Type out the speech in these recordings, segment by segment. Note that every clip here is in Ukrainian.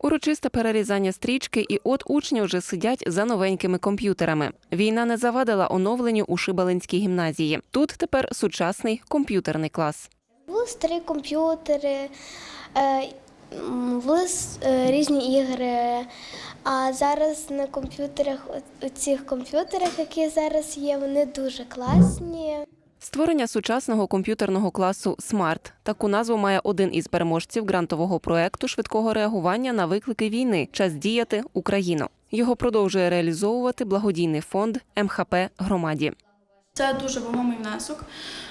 Урочисте перерізання стрічки, і от учні вже сидять за новенькими комп'ютерами. Війна не завадила оновленню у Шибалинській гімназії. Тут тепер сучасний комп'ютерний клас. Були старі комп'ютери, е, були е, різні ігри. А зараз на комп'ютерах, у цих комп'ютерах, які зараз є, вони дуже класні. Створення сучасного комп'ютерного класу Смарт. Таку назву має один із переможців грантового проекту швидкого реагування на виклики війни. Час діяти Україну. Його продовжує реалізовувати благодійний фонд МХП громаді. Це дуже вагомий внесок,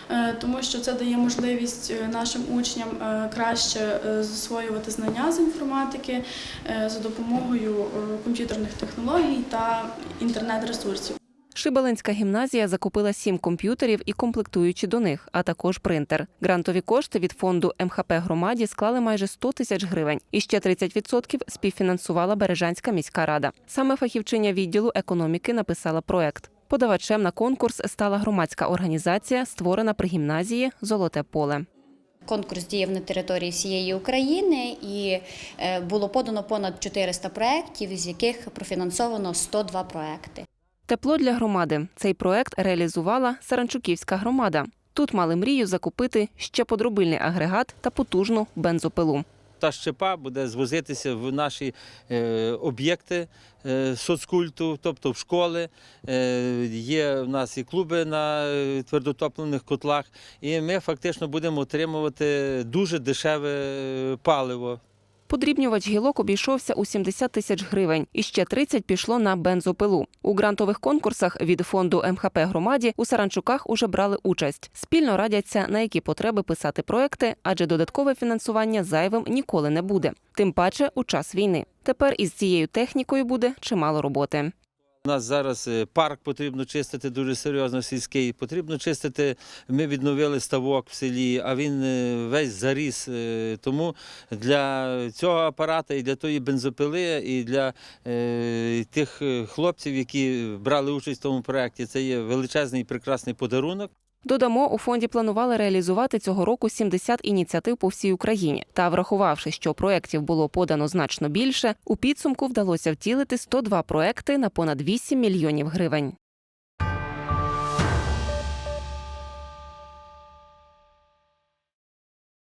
е, тому що це дає можливість е, нашим учням е, краще засвоювати знання з інформатики за допомогою комп'ютерних технологій та інтернет-ресурсів. Шибалинська гімназія закупила сім комп'ютерів і комплектуючі до них, а також принтер. Грантові кошти від фонду МХП громаді склали майже 100 тисяч гривень. І ще 30% співфінансувала Бережанська міська рада. Саме фахівчиня відділу економіки написала проект. Подавачем на конкурс стала громадська організація, створена при гімназії Золоте поле. Конкурс діяв на території всієї України і е, було подано понад 400 проєктів, з яких профінансовано 102 проекти. Тепло для громади. Цей проект реалізувала Саранчуківська громада. Тут мали мрію закупити ще подробильний агрегат та потужну бензопилу. Та щепа буде звозитися в наші е, об'єкти е, соцкульту, тобто в школи. Е, є в нас і клуби на е, твердотопливних котлах, і ми фактично будемо отримувати дуже дешеве е, паливо. Подрібнювач гілок обійшовся у 70 тисяч гривень, і ще 30 пішло на бензопилу. У грантових конкурсах від фонду МХП громаді у Саранчуках уже брали участь. Спільно радяться, на які потреби писати проекти, адже додаткове фінансування зайвим ніколи не буде. Тим паче у час війни. Тепер із цією технікою буде чимало роботи. У нас зараз е, парк потрібно чистити дуже серйозно сільський. Потрібно чистити. Ми відновили ставок в селі, а він е, весь заріс. Е, Тому для цього апарата і для тої бензопили, і для тих хлопців, які брали участь в тому проєкті, це є величезний прекрасний подарунок. Додамо, у фонді планували реалізувати цього року 70 ініціатив по всій Україні. Та врахувавши, що проєктів було подано значно більше, у підсумку вдалося втілити 102 проекти на понад 8 мільйонів гривень.